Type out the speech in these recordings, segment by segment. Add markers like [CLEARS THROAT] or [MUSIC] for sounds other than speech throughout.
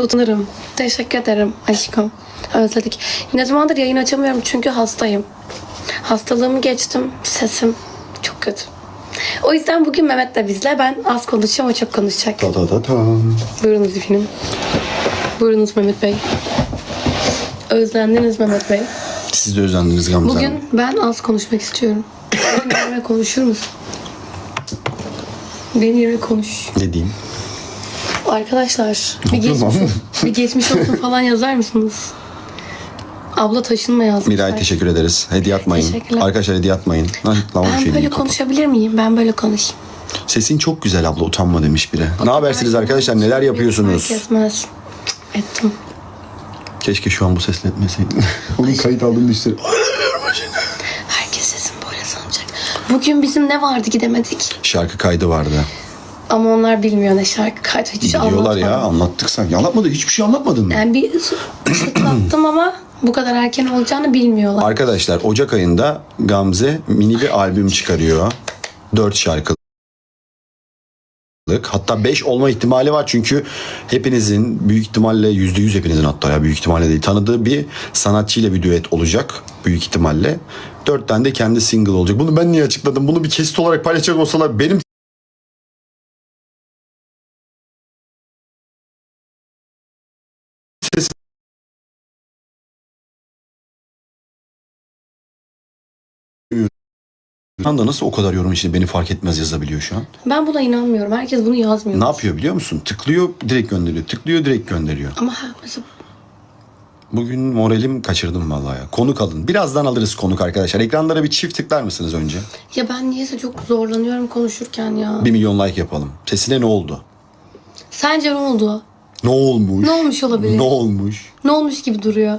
Utanırım. Teşekkür ederim aşkım. Özledik. Ne zamandır yayın açamıyorum çünkü hastayım. Hastalığımı geçtim. Sesim çok kötü. O yüzden bugün Mehmet de bizle. Ben az konuşacağım, o çok konuşacak. Ta ta ta ta. Buyurunuz efendim. Buyurunuz Mehmet Bey. Özlendiniz Mehmet Bey. Siz de özlendiniz Gamze Bugün Hanım. ben az konuşmak istiyorum. Benim yerime konuşur musun? Benim yerime konuş. Ne diyeyim? Arkadaşlar bir geçmiş, bir geçmiş olsun falan yazar mısınız? Abla taşınma yazmış. Miray teşekkür ederiz. Hediye atmayın. Teşekkürler. Arkadaşlar hediye atmayın. Lan, lan o Ben şey böyle değil, kapat. konuşabilir miyim? Ben böyle konuşayım. Sesin çok güzel abla utanma demiş biri. Ne habersiniz arkadaşlar? Neler yapıyorsunuz? Fark etmez. Ettim. Keşke şu an bu sesle etmeseydin. [LAUGHS] Onun kayıt aldığını işte. Herkes sesim böyle sanacak. Bugün bizim ne vardı gidemedik. Şarkı kaydı vardı. Ama onlar bilmiyor ne şarkı kaydı. Hiç Biliyorlar anlatmadım. ya anlattık sanki. Anlatmadık hiçbir şey anlatmadın mı? Yani bir [CLEARS THROAT] ışıklattım ama bu kadar erken olacağını bilmiyorlar. Arkadaşlar Ocak ayında Gamze mini bir albüm çıkarıyor. Dört şarkılık. Hatta 5 olma ihtimali var çünkü hepinizin büyük ihtimalle yüzde yüz hepinizin hatta ya büyük ihtimalle değil tanıdığı bir sanatçıyla bir düet olacak büyük ihtimalle. Dört tane de kendi single olacak. Bunu ben niye açıkladım? Bunu bir kesit olarak paylaşacak olsalar benim Şu anda nasıl o kadar yorum içinde beni fark etmez yazabiliyor şu an? Ben buna inanmıyorum. Herkes bunu yazmıyor. Ne yapıyor biliyor musun? Tıklıyor direkt gönderiyor. Tıklıyor direkt gönderiyor. Ama ha, mesela Bugün moralim kaçırdım vallahi ya. Konuk alın. Birazdan alırız konuk arkadaşlar. Ekranlara bir çift tıklar mısınız önce? ya ben niyeyse çok zorlanıyorum konuşurken ya. Bir milyon like yapalım. Sesine ne oldu? Sence ne oldu? Ne olmuş? Ne olmuş olabilir? Ne olmuş? Ne olmuş gibi duruyor.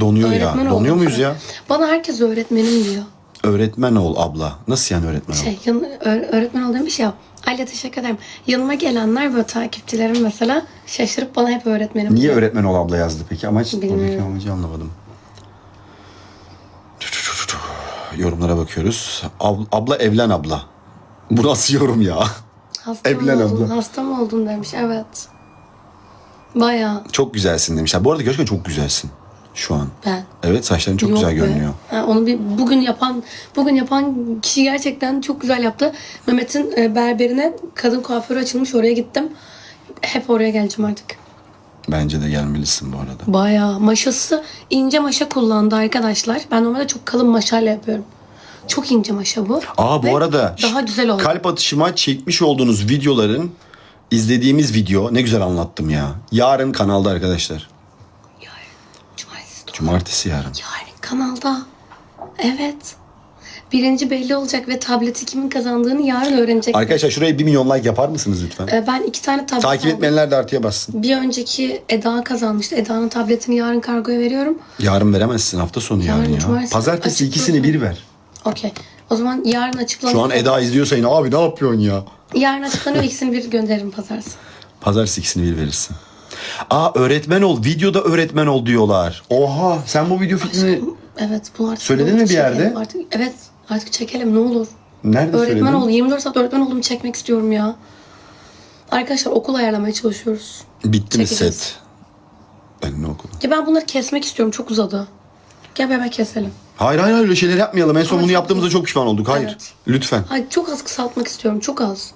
Donuyor Öğretmen ya. oldum Donuyor muyuz sana. ya? Bana herkes öğretmenim diyor. Öğretmen ol abla. Nasıl yani öğretmen ol? Şey, yan, ö- öğretmen ol demiş ya. Ayla teşekkür ederim. Yanıma gelenler böyle takipçilerim mesela şaşırıp bana hep öğretmenim Niye diyor. öğretmen ol abla yazdı peki? Amaç, Bilmiyorum. oradaki amacı anlamadım. Yorumlara bakıyoruz. Ab- abla evlen abla. Bu nasıl yorum ya? Hasta mı Evlen oldun? abla. Hasta mı oldun demiş. Evet. Bayağı Çok güzelsin demişler. Bu arada gerçekten çok güzelsin şu an. ben. Evet saçların çok Yok güzel be. görünüyor. Ha, onu bir bugün yapan bugün yapan kişi gerçekten çok güzel yaptı. Mehmet'in e, berberine kadın kuaförü açılmış oraya gittim. Hep oraya geleceğim artık. Bence de gelmelisin bu arada. Bayağı maşası ince maşa kullandı arkadaşlar. Ben normalde çok kalın maşayla yapıyorum. Çok ince maşa bu. Aa bu Ve arada daha güzel oldu. kalp atışıma çekmiş olduğunuz videoların izlediğimiz video ne güzel anlattım ya. Yarın kanalda arkadaşlar. Cumartesi yarın. Yarın kanalda. Evet. Birinci belli olacak ve tableti kimin kazandığını yarın öğrenecek. Arkadaşlar şuraya 1 milyon like yapar mısınız lütfen? Ee, ben iki tane tablet Takip aldım. etmeyenler de artıya bassın. Bir önceki Eda kazanmıştı. Eda'nın tabletini yarın kargoya veriyorum. Yarın veremezsin hafta sonu yarın, Yarın ya. cumartesi Pazartesi açık ikisini bir ver. [LAUGHS] Okey. O zaman yarın açıklanıyor. Şu an Eda izliyorsa yine abi ne yapıyorsun ya? Yarın açıklanıyor. ikisini bir gönderirim pazartesi. Pazartesi ikisini bir verirsin. Aa öğretmen ol. Videoda öğretmen ol diyorlar. Oha sen bu video fikrini Evet bu artık. Söyledin bunu mi bir çekelim yerde? Artık, evet artık çekelim ne olur. nerede Öğretmen söyledin? ol. 24 saat öğretmen olduğumu çekmek istiyorum ya. Arkadaşlar okul ayarlamaya çalışıyoruz. Bitti mi Çekeceğiz. set? Ben ne okudum? Ya ben bunları kesmek istiyorum. Çok uzadı. Gel beraber keselim. Hayır hayır öyle şeyler yapmayalım. En son Ama bunu çok- yaptığımızda çok pişman olduk. Hayır. Evet. Lütfen. Ay çok az kısaltmak istiyorum. Çok az.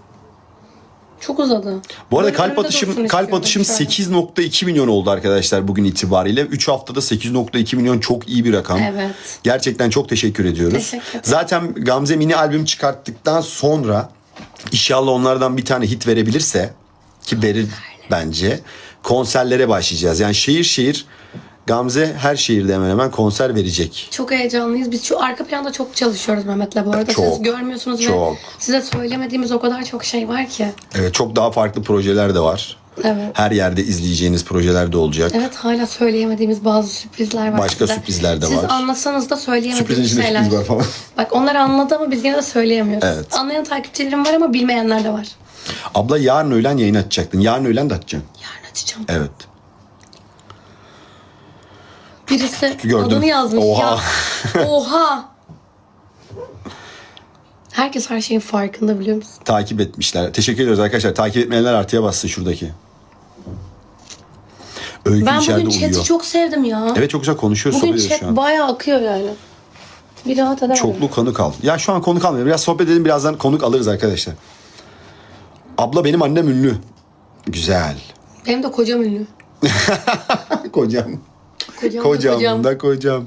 Çok uzadı. Bu arada kalp atışım kalp atışım Şöyle. 8.2 milyon oldu arkadaşlar bugün itibariyle. 3 haftada 8.2 milyon çok iyi bir rakam. Evet. Gerçekten çok teşekkür ediyoruz. Teşekkür ederim. Zaten Gamze mini albüm çıkarttıktan sonra inşallah onlardan bir tane hit verebilirse ki verir bence konserlere başlayacağız. Yani şehir şehir Gamze her şehirde hemen hemen konser verecek. Çok heyecanlıyız. Biz şu arka planda çok çalışıyoruz Mehmet'le bu arada. Siz Çok, görmüyorsunuz çok. ve size söylemediğimiz o kadar çok şey var ki. Evet çok daha farklı projeler de var. Evet. Her yerde izleyeceğiniz projeler de olacak. Evet hala söyleyemediğimiz bazı sürprizler var. Başka size. sürprizler de Siz var. anlasanız da Sürprizin söyleyemediğimiz içinde şeyler. sürpriz var falan. Bak onlar anladı ama biz yine de söyleyemiyoruz. Evet. Anlayan takipçilerim var ama bilmeyenler de var. Abla yarın öğlen yayın açacaktın. Yarın öğlen de açacaksın. Yarın açacağım. Evet. Birisi Gördüm. adını yazmış Oha. ya. [LAUGHS] Oha. Herkes her şeyin farkında biliyor musun? Takip etmişler. Teşekkür ediyoruz arkadaşlar. Takip etmeyenler artıya bassın şuradaki. Öykü Ben içeride bugün chat'i uyuyor. çok sevdim ya. Evet çok güzel konuşuyor bugün sohbet ediyor chat şu an. bayağı akıyor yani. Bir rahat edemedim. Çoklu konuk al. Ya şu an konuk almıyor. Biraz sohbet edelim birazdan konuk alırız arkadaşlar. Abla benim annem ünlü. Güzel. Benim de kocam ünlü. [LAUGHS] kocam. Kocam, Kocam kocam. da kocam.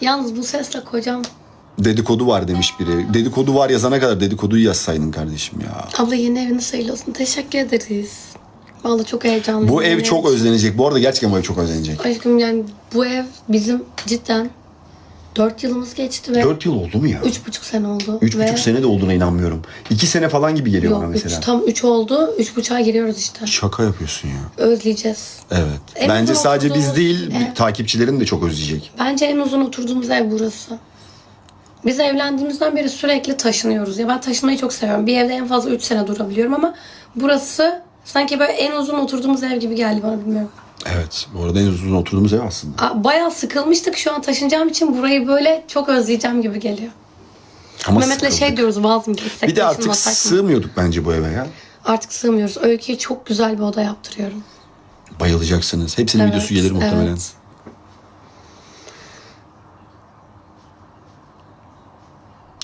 Yalnız bu sesle kocam. Dedikodu var demiş biri. Dedikodu var yazana kadar dedikoduyu yazsaydın kardeşim ya. Abla yeni evini sayılıyorsun. Teşekkür ederiz. Vallahi çok heyecanlıyım. Bu ev çok özlenecek. Bu arada gerçekten bu ev çok özlenecek. Aşkım yani bu ev bizim cidden 4 yılımız geçti ve 4 yıl oldu mu ya? 3,5 sene oldu. 3,5 ve sene de olduğuna inanmıyorum. 2 sene falan gibi geliyor bana Yok mesela. üç, tam 3 oldu. 3,5'a giriyoruz işte. Şaka yapıyorsun ya. Özleyeceğiz. Evet. En Bence uzun sadece biz oturduğumuz değil, ev. takipçilerin de çok özleyecek. Bence en uzun oturduğumuz ev burası. Biz evlendiğimizden beri sürekli taşınıyoruz. Ya ben taşınmayı çok seviyorum. Bir evde en fazla 3 sene durabiliyorum ama burası sanki böyle en uzun oturduğumuz ev gibi geldi bana bilmiyorum. Evet. Bu arada en uzun oturduğumuz ev aslında. Aa, Bayağı sıkılmıştık şu an taşınacağım için burayı böyle çok özleyeceğim gibi geliyor. Ama Mehmet'le sıkıldık. şey diyoruz vaz mı geçsek Bir de artık taşınmasak mı? sığmıyorduk bence bu eve ya. Artık sığmıyoruz. Öykü'ye çok güzel bir oda yaptırıyorum. Bayılacaksınız. Hepsinin Evet, videosu gelir muhtemelen. evet.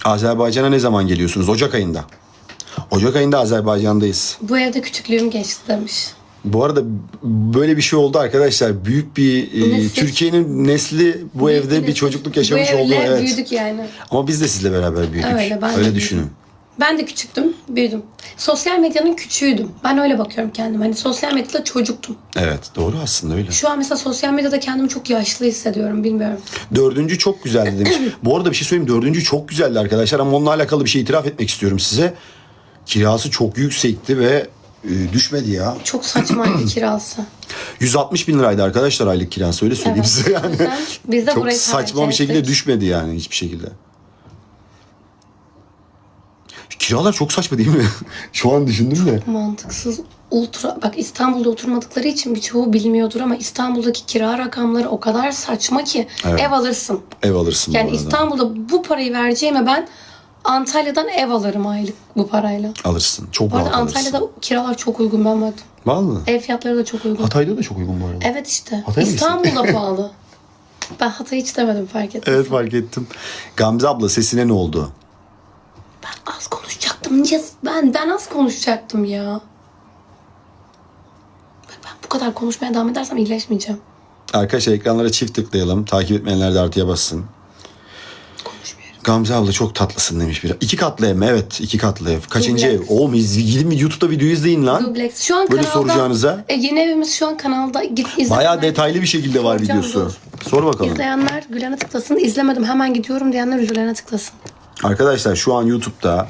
Azerbaycan'a ne zaman geliyorsunuz? Ocak ayında. Ocak ayında Azerbaycan'dayız. Bu evde küçüklüğüm geçti demiş. Bu arada böyle bir şey oldu arkadaşlar. Büyük bir e. Türkiye'nin nesli bu Büyük evde bir çocukluk yaşamış Bu oldu. Evet. büyüdük yani. Ama biz de sizle beraber büyüdük. Öyle, ben öyle düşünün. Ben de küçüktüm, büyüdüm. Sosyal medyanın küçüğüydüm. Ben öyle bakıyorum kendime. Hani sosyal medyada çocuktum. Evet doğru aslında öyle. Şu an mesela sosyal medyada kendimi çok yaşlı hissediyorum. Bilmiyorum. Dördüncü çok güzeldi demiş. [COUGHS] Bu arada bir şey söyleyeyim. Dördüncü çok güzeldi arkadaşlar ama onunla alakalı bir şey itiraf etmek istiyorum size. Kirası çok yüksekti ve e, düşmedi ya. Çok saçmaydı [CLEARS THROAT] kirası. 160 bin liraydı arkadaşlar aylık kirası öyle söyleyeyim Evet. size O yani. yüzden biz de çok burayı saçma tercih bir şekilde ettik. düşmedi yani hiçbir şekilde. Kiralar çok saçma değil mi? [LAUGHS] Şu an düşündüm de. Mantıksız. Ultra bak İstanbul'da oturmadıkları için birçoğu bilmiyordur ama İstanbul'daki kira rakamları o kadar saçma ki Evet. ev alırsın. Ev alırsın bu Yani arada. İstanbul'da bu parayı vereceğime ben Antalya'dan ev alırım aylık bu parayla. Alırsın. Çok Bu arada rahat alırsın. Antalya'da kiralar çok uygun ben baktım. Vallahi. Ev fiyatları da çok uygun. Hatay'da da çok uygun bu arada. Evet işte. Hatay'a mı İstanbul'da [LAUGHS] pahalı. Ben Hatay hiç demedim fark ettim. Evet fark ettim. Gamze abla sesine ne oldu? Ben az konuşacaktım. Niye? Ben, ben az konuşacaktım ya. Bak ben bu kadar konuşmaya devam edersem iyileşmeyeceğim. Arkadaşlar ekranlara çift tıklayalım. Takip etmeyenler de artıya bassın. Gamze abla çok tatlısın demiş biri. İki katlı ev mi? Evet iki katlı ev. Kaçıncı Dubleks. ev? Oğlum iz- gidin bir YouTube'da videoyu izleyin lan. Dublex. Şu an Böyle kanalda. soracağınıza. E, yeni evimiz şu an kanalda. Git izle. Bayağı detaylı bir şekilde var Soracağım, videosu. Sor bakalım. İzleyenler Gülen'e tıklasın. İzlemedim hemen gidiyorum diyenler Üzülen'e tıklasın. Arkadaşlar şu an YouTube'da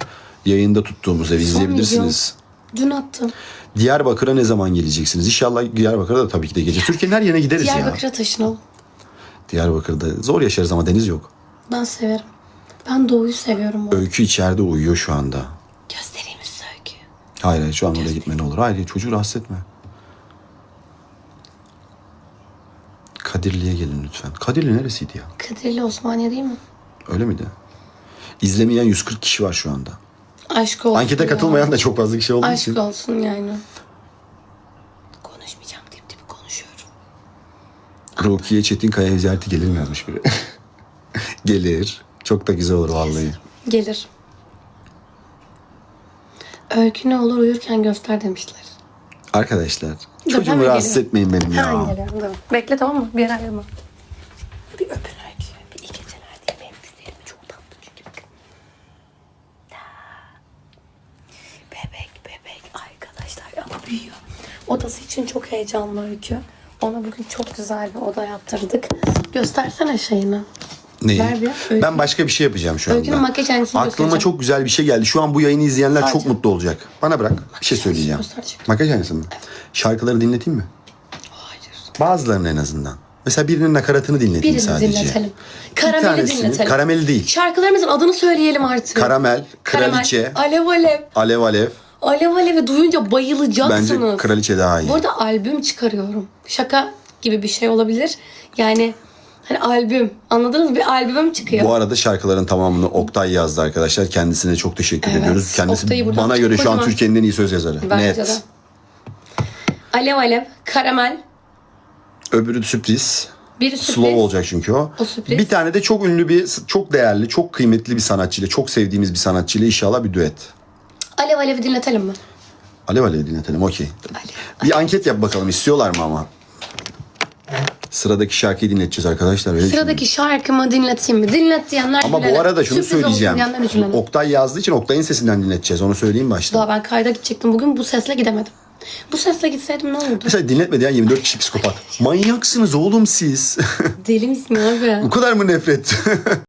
yayında tuttuğumuz evi izleyebilirsiniz. Dün attım. Diyarbakır'a ne zaman geleceksiniz? İnşallah Diyarbakır'a da tabii ki de geleceğiz. Türkiye'nin her yerine gideriz ya. Diyarbakır'a taşınalım. Diyarbakır'da zor yaşarız ama deniz yok. Ben severim. Ben doğuyu seviyorum. bu. Öykü içeride uyuyor şu anda. Göstereyim size öyküyü. Hayır hayır şu an oraya gitme ne olur. Hayır çocuğu rahatsız etme. Kadirli'ye gelin lütfen. Kadirli neresiydi ya? Kadirli Osmaniye değil mi? Öyle miydi? İzlemeyen 140 kişi var şu anda. Aşk olsun Ankete ya. katılmayan da çok fazla kişi olduğu Aşk için. olsun yani. Konuşmayacağım dip dibi konuşuyorum. Rukiye Çetinkaya ziyareti gelir mi yazmış biri. [LAUGHS] gelir. Çok da güzel olur vallahi. Gelir. Öykü ne olur uyurken göster demişler. Arkadaşlar çocuğumu hemen rahatsız geliyorum. etmeyin benim ya. Hemen geliyorum. Dur. Bekle tamam mı? Bir yere ayrılma. Bir öpün öykü. Bir iyi geceler diye benim güzelim çok tatlı çünkü bakın. Bebek bebek arkadaşlar ama büyüyor. Odası için çok heyecanlı öykü. Ona bugün çok güzel bir oda yaptırdık. Göstersene şeyini. Neyi? Ver bir. Ben başka bir şey yapacağım şu anda. Öykünün makyaj aynısını Aklıma göstereceğim. çok güzel bir şey geldi. Şu an bu yayını izleyenler çok Sadece. mutlu olacak. Bana bırak. Bir şey söyleyeceğim. gösterecek. Makyaj aynısı mı? Şarkıları dinleteyim mi? Hayır. Bazılarını en azından. Mesela birinin nakaratını dinleteyim Birini sadece. dinletelim. Bir Karameli tanesini- dinletelim. Karameli değil. Şarkılarımızın adını söyleyelim artık. Karamel, kraliçe, Alev alev. alev alev. Alev alev'i duyunca bayılacaksınız. Bence kraliçe daha iyi. Bu arada albüm çıkarıyorum. Şaka gibi bir şey olabilir. Yani hani albüm. Anladınız mı? Bir albümüm çıkıyor. Bu arada şarkıların tamamını Oktay yazdı arkadaşlar. Kendisine çok teşekkür Evet, ediyoruz. Kendisi Oktay'ı buradan bana göre şu an kocaman- Türkiye'nin en iyi söz yazarı. Bence Net. de. Alev alev, karamel, Öbürü sürpriz. Biri sürpriz. Slow olacak çünkü o. O sürpriz. Bir tane de çok ünlü bir, çok değerli, çok kıymetli bir sanatçıyla, çok sevdiğimiz bir sanatçıyla inşallah bir düet. Alev Alev'i dinletelim mi? Alev alev dinletelim okey. Alev. Bir anket yap bakalım istiyorlar mı ama? Sıradaki şarkıyı dinleteceğiz arkadaşlar. Öyle Sıradaki şarkımı dinleteyim mi? Dinlet diyenler Ama bu arada şunu Sürpriz olsun söyleyeceğim. diyenler. Oktay yazdığı için Oktay'ın sesinden dinleteceğiz. Onu söyleyeyim başta. Daha ben kayda gidecektim. Bugün bu sesle gidemedim. Bu sesle gitseydim ne olurdu? Mesela dinletmedi ya 24 kişi psikopat. [LAUGHS] Manyaksınız oğlum siz. Deli misin abi? [LAUGHS] Bu kadar mı nefret? [LAUGHS]